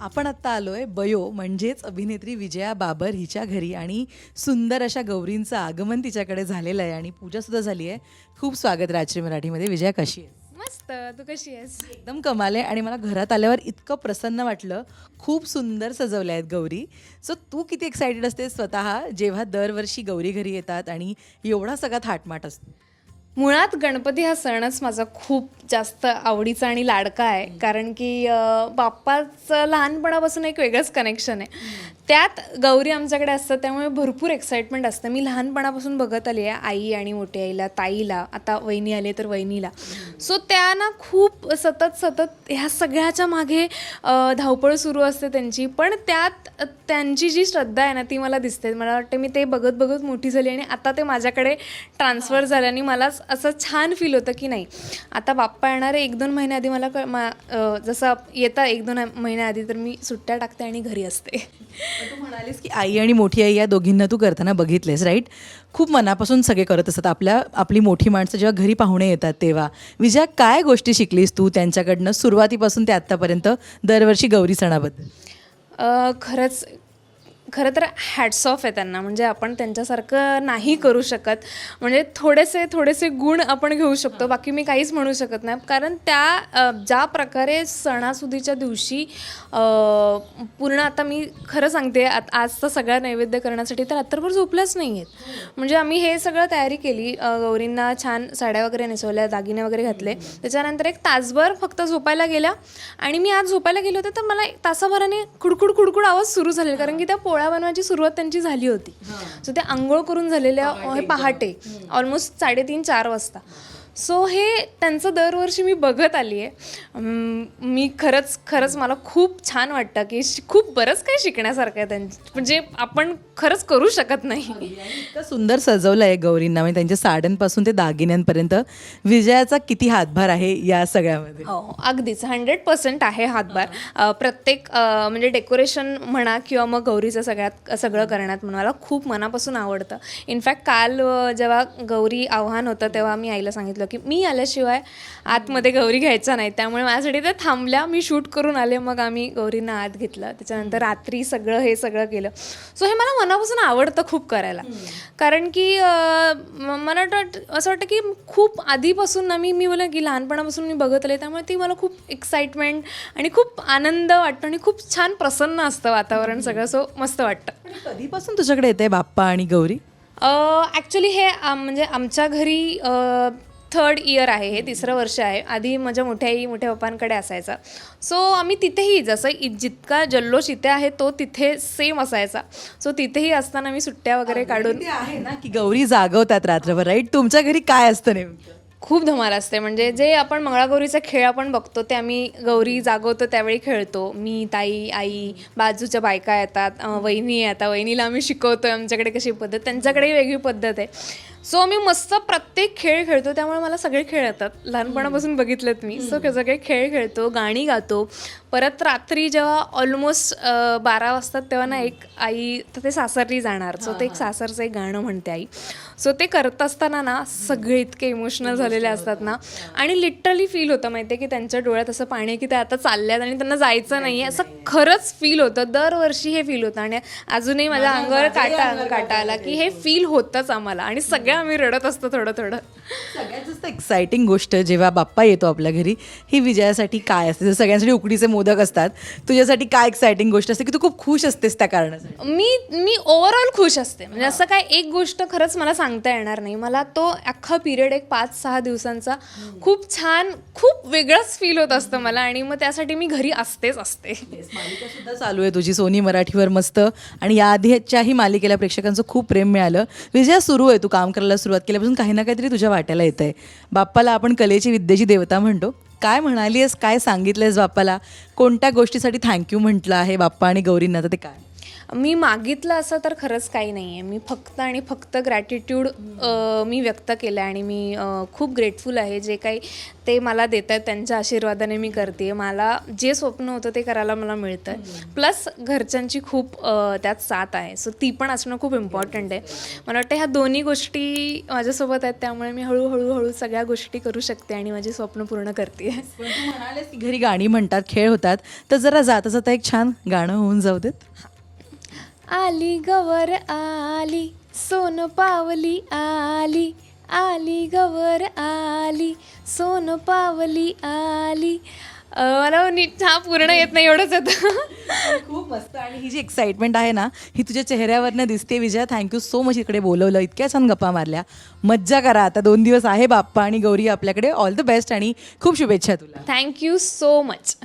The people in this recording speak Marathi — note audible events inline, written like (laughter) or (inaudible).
आपण आत्ता आलोय बयो म्हणजेच अभिनेत्री विजया बाबर हिच्या घरी आणि सुंदर अशा गौरींचं आगमन तिच्याकडे झालेलं आहे आणि पूजा सुद्धा झाली आहे. खूप स्वागत राजश्री मराठीमध्ये. विजया कशी आहे मस्त. तू कशी आहेस? एकदम कमाल आहे आणि मला घरात आल्यावर इतकं प्रसन्न वाटलं. खूप सुंदर सजवल्या आहेत गौरी. सो तू किती एक्सायटेड असते स्वतः जेव्हा दरवर्षी गौरी घरी येतात आणि एवढा सगळा थाटमाट असतो? मुळात गणपती हा सणच माझा खूप जास्त आवडीचा आणि लाडका आहे. कारण की बाप्पाचं लहानपणापासून एक वेगळंच कनेक्शन आहे. त्यात गौरी आमच्याकडे असतात त्यामुळे भरपूर एक्साइटमेंट असतं. मी लहानपणापासून बघत आली आहे आई आणि मोठ्या आईला ताईला आता वहिनी आले तर वहिनीला. सो त्या ना खूप सतत सतत ह्या सगळ्याच्या मागे धावपळ सुरू असते त्यांची. पण त्यात त्यांची जी श्रद्धा आहे ना ती मला दिसते. मला वाटतं मी ते बघत बघत मोठी झाली आणि आता ते माझ्याकडे ट्रान्सफर झालं आणि असं छान फील होतं की नाही. आता बाप्पा येणारे एक दोन महिन्याआधी मला कळ मा जसं येतं एक दोन महिन्याआधी तर मी सुट्ट्या टाकते आणि घरी असते. तू म्हणालीस की आई आणि मोठी आई या दोघींना तू करताना बघितलेस राईट खूप मनापासून सगळे करत असतात. आपल्या आपली मोठी माणसं जेव्हा घरी पाहुणे येतात तेव्हा. विजया काय गोष्टी शिकलीस तू त्यांच्याकडनं सुरुवातीपासून ते आत्तापर्यंत दरवर्षी गौरी सणाबद्दल? खरंच खरं तर हॅट्स ऑफ आहे त्यांना. म्हणजे आपण त्यांच्यासारखं नाही करू शकत. म्हणजे थोडेसे थोडेसे गुण आपण घेऊ शकतो. बाकी मी काहीच म्हणू शकत नाही. कारण त्या ज्या प्रकारे सणासुदीच्या दिवशी पूर्ण आता मी खरं सांगते आत- आज तर सगळ्या नैवेद्य करण्यासाठी तर रात्रभर झोपल्याच नाही आहेत म्हणजे आम्ही हे सगळं तयारी केली. गौरींना छान साड्या वगैरे नेसवल्या दागिने वगैरे घातले. त्याच्यानंतर एक तासभर फक्त झोपायला गेल्या. आणि मी आज झोपायला गेले होते तर मला एक तासाभराने खुडखुड खुडखुड आवाज सुरू झाले कारण की त्या पोळ्या बनवायची सुरुवात त्यांची झाली होती. सो त्या आंघोळ करून झालेल्या हे पहाटे ऑलमोस्ट साडेतीन चार वाजता. सो हे त्यांचं दरवर्षी मी बघत आली आहे मी खरंच खरंच मला खूप छान वाटतं की खूप बरंच काही शिकण्यासारखं आहे त्यांचं म्हणजे आपण खरंच करू शकत नाही. इतकं सुंदर सजवलं आहे गौरींना म्हणजे त्यांच्या साड्यांपासून ते दागिन्यांपर्यंत. विजयाचा किती हातभार आहे या सगळ्यामध्ये? हो अगदीच. हंड्रेड पर्सेंट आहे हातभार. प्रत्येक म्हणजे डेकोरेशन म्हणा किंवा मग गौरीचं सगळ्यात सगळं करण्यात म्हणा मला खूप मनापासून आवडतं. इनफॅक्ट काल जेव्हा गौरी आव्हान होतं तेव्हा मी आईला सांगितलं की मी आल्याशिवाय आतमध्ये गौरी घ्यायचा नाही. त्यामुळे माझ्यासाठी ते थांबल्या. मी शूट करून आले मग आम्ही गौरींना आत घेतलं. त्याच्यानंतर रात्री सगळं हे सगळं केलं. सो हे मला मनापासून आवडतं खूप करायला. कारण की मला वाटतं असं वाटतं की खूप आधीपासून ना मी मी बोला की लहानपणापासून मी बघत आले. त्यामुळे ती मला खूप एक्साइटमेंट आणि खूप आनंद वाटतो आणि खूप छान प्रसन्न असतं वातावरण सगळं. सो मस्त वाटतं. कधीपासून तुझ्याकडे येते बाप्पा आणि गौरी? ॲक्च्युली हे म्हणजे आमच्या घरी थर्ड इयर आहे हे तिसरं वर्ष आहे. आधी माझ्या मोठ्या आई मोठ्या पप्पांकडे असायचा. सो आम्ही तिथेही जसं इ- जितका जल्लोष इथे आहे तो तिथे सेम असायचा. सो तिथेही असताना मी सुट्ट्या वगैरे काढून आहे ना की गौरी जागवतात रात्रभर राईट तुमच्या घरी काय असतं नेमकं? खूप धमाल असते. म्हणजे जे आपण मंगळागौरीचा खेळ आपण बघतो ते आम्ही गौरी जागवतो त्यावेळी खेळतो. मी ताई आई बाजूच्या बायका येतात वहिनी येतात. वहिनीला आम्ही शिकवतोय आमच्याकडे कशी पद्धत त्यांच्याकडेही वेगळी पद्धत आहे. सो आम्ही मस्त प्रत्येक खेळ खेळतो त्यामुळे मला सगळे खेळ येतात. लहानपणापासून बघितलेत मी. सो सगळे खेळ खेळतो गाणी गातो. परत रात्री जेव्हा ऑलमोस्ट बारा वाजतात तेव्हा ना एक आई तर ते सासरली जाणार. सो ते एक सासरचं एक गाणं म्हणते आई. सो ते करत असताना ना सगळे इतके इमोशनल झालेले असतात ना. आणि लिटरली फील होतं माहिती आहे की त्यांच्या डोळ्यात असं पाणी आहे की ते आता चालल्यात आणि त्यांना जायचं नाही असं खरंच फील होतं. दरवर्षी हे फील होतं. आणि अजूनही माझ्या अंगावर काटा काटा आला की हे फील होतंच आम्हाला. आणि सगळे आम्ही रडत असतो थोडं थोडं. सगळ्यात जास्त एक्साइटिंग गोष्ट जेव्हा बाप्पा येतो आपल्या घरी ही विजयासाठी काय असते? जसं सगळ्यांसाठी उकडीचे मोदक असतात तुझ्यासाठी काय एक्साइटिंग गोष्ट असते की तू खूप खुश असतेस त्या कारणासाठी? मी मी ओव्हरऑल खुश असते. म्हणजे असं काय एक गोष्ट खरंच मला सांगता येणार नाही. मला तो अख्खा पिरियड एक पाच सहा दिवसांचा खूप छान खूप वेगळंच फील होत असतं मला आणि मग त्यासाठी मी घरी असतेच असते. सुद्धा चालू आहे तुझी सोनी मराठीवर मस्त. आणि या आधीच्याही मालिकेला प्रेक्षकांचं खूप प्रेम मिळालं. विजया सुरू आहे तू काम करायला सुरुवात केल्यापासून काही ना काहीतरी तुझ्या वाट्याला येत आहे बाप्पाला आपण कलेची विद्येची देवता म्हणतो. काय म्हणाली आहेस काय सांगितलंयस बाप्पाला? कोणत्या गोष्टीसाठी थँक्यू म्हटलं आहे बाप्पा आणि गौरींना? तर ते काय? मी मागितलं असं तर खरंच काही नाही आहे मी फक्त आणि फक्त ग्रॅटिट्यूड मी व्यक्त केलं आणि मी खूप ग्रेटफुल आहे. जे काही ते मला देत आहेत त्यांच्या आशीर्वादाने मी करते मला जे स्वप्न होतं ते करायला मला मिळतं आहे प्लस घरच्यांची खूप त्यात साथ आहे. सो ती पण असणं खूप इम्पॉर्टंट आहे. मला वाटतं ह्या दोन्ही गोष्टी माझ्यासोबत आहेत त्यामुळे मी हळूहळू हळू सगळ्या गोष्टी करू शकते आणि माझी स्वप्न पूर्ण करते आहे म्हणालेस की घरी गाणी म्हणतात खेळ होतात. तर जरा जाता जाता एक छान गाणं होऊन जाऊ देत. आली गवर आली सोन पावली आली आली गवर आली सोन पावली आली. मला नीट हा पूर्ण येत नाही एवढंच येतं. (laughs) खूप मस्त. आणि ही जी एक्साइटमेंट आहे ना ही तुझ्या चेहऱ्यावरनं दिसते विजया. थँक्यू सो मच इकडे बोलवलं. इतक्या छान गप्पा मारल्या. मज्जा करा आता. दोन दिवस आहे बाप्पा आणि गौरी आपल्याकडे. ऑल द बेस्ट आणि खूप शुभेच्छा तुला. Thank you so much